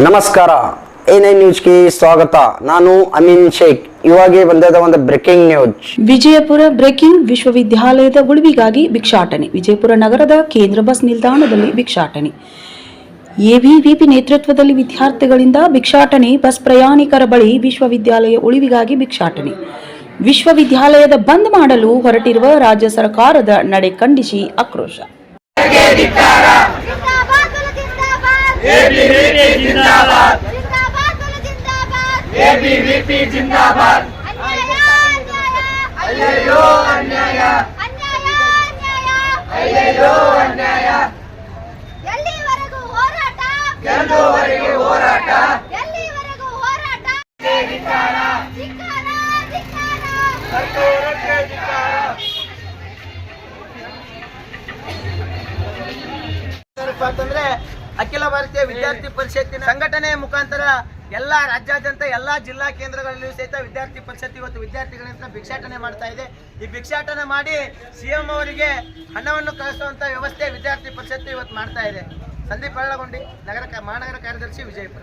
ನಮಸ್ಕಾರ. A nine ನ್ಯೂಸ್ಗೆ ಸ್ವಾಗತ. ನಾನು ಅಮೀನ್ ಶೇಖ್. ಇವಾಗೆ ಬಂದದ ಒಂದು ಬ್ರೇಕಿಂಗ್ ನ್ಯೂಸ್ ವಿಜಯಪುರ ಬ್ರೇಕಿಂಗ್ ವಿಶ್ವವಿದ್ಯಾಲಯದ ಉಳಿವಿಗಾಗಿ ಭಿಕ್ಷಾಟನೆ. ವಿಜಯಪುರ ನಗರದ ಕೇಂದ್ರ ಬಸ್ ನಿಲ್ದಾಣದಲ್ಲಿ ಭಿಕ್ಷಾಟನೆ. ಎಬಿವಿಪಿ ನೇತೃತ್ವದಲ್ಲಿ ವಿದ್ಯಾರ್ಥಿಗಳಿಂದ ಭಿಕ್ಷಾಟನೆ, ಬಸ್ ಪ್ರಯಾಣಿಕರ ಬಳಿ ವಿಶ್ವವಿದ್ಯಾಲಯ ಉಳಿವಿಗಾಗಿ ಭಿಕ್ಷಾಟನೆ. ವಿಶ್ವವಿದ್ಯಾಲಯದ ಬಂದ್ ಮಾಡಲು ಹೊರಟಿರುವ ರಾಜ್ಯ ಸರ್ಕಾರದ ನಡೆ ಖಂಡಿಸಿ ಆಕ್ರೋಶ. एबीवीपी जिंदाबाद जिंदाबाद बोलो जिंदाबाद एबीवीपी जिंदाबाद अन्याय अन्याय अय्यो अन्याय अन्याय अन्याय अय्यो अन्याय ಎಲ್ಲಿವರೆಗೂ ಹೋರಾಟ ಗೆಲ್ಲುವರೆಗೂ ಹೋರಾಟ ಎಲ್ಲಿವರೆಗೂ ಹೋರಾಟ ಧಿಕ್ಕಾರ ಧಿಕ್ಕಾರ ಏನಪ್ಪಾ ಅಂತಂದ್ರೆ ಅಖಿಲ ಭಾರತೀಯ ವಿದ್ಯಾರ್ಥಿ ಪರಿಷತ್ತಿನ ಸಂಘಟನೆ ಮುಖಾಂತರ ಎಲ್ಲಾ ರಾಜ್ಯಾದ್ಯಂತ ಎಲ್ಲಾ ಜಿಲ್ಲಾ ಕೇಂದ್ರಗಳಲ್ಲಿಯೂ ಸಹಿತ ವಿದ್ಯಾರ್ಥಿ ಪರಿಷತ್ ಇವತ್ತು ವಿದ್ಯಾರ್ಥಿಗಳಿಂದ ಭಿಕ್ಷಾಟನೆ ಮಾಡ್ತಾ ಇದೆ. ಈ ಭಿಕ್ಷಾಟನೆ ಮಾಡಿ ಸಿಎಂ ಅವರಿಗೆ ಹಣವನ್ನು ಕಳಿಸುವಂತ ವ್ಯವಸ್ಥೆ ವಿದ್ಯಾರ್ಥಿ ಪರಿಷತ್ತು ಇವತ್ತು ಮಾಡ್ತಾ ಇದೆ. ಸಂದೀಪ್ ಅಳ್ಳಗೊಂಡಿ ನಗರ ಮಹಾನಗರ ಕಾರ್ಯದರ್ಶಿ ವಿಜಯಪುರ.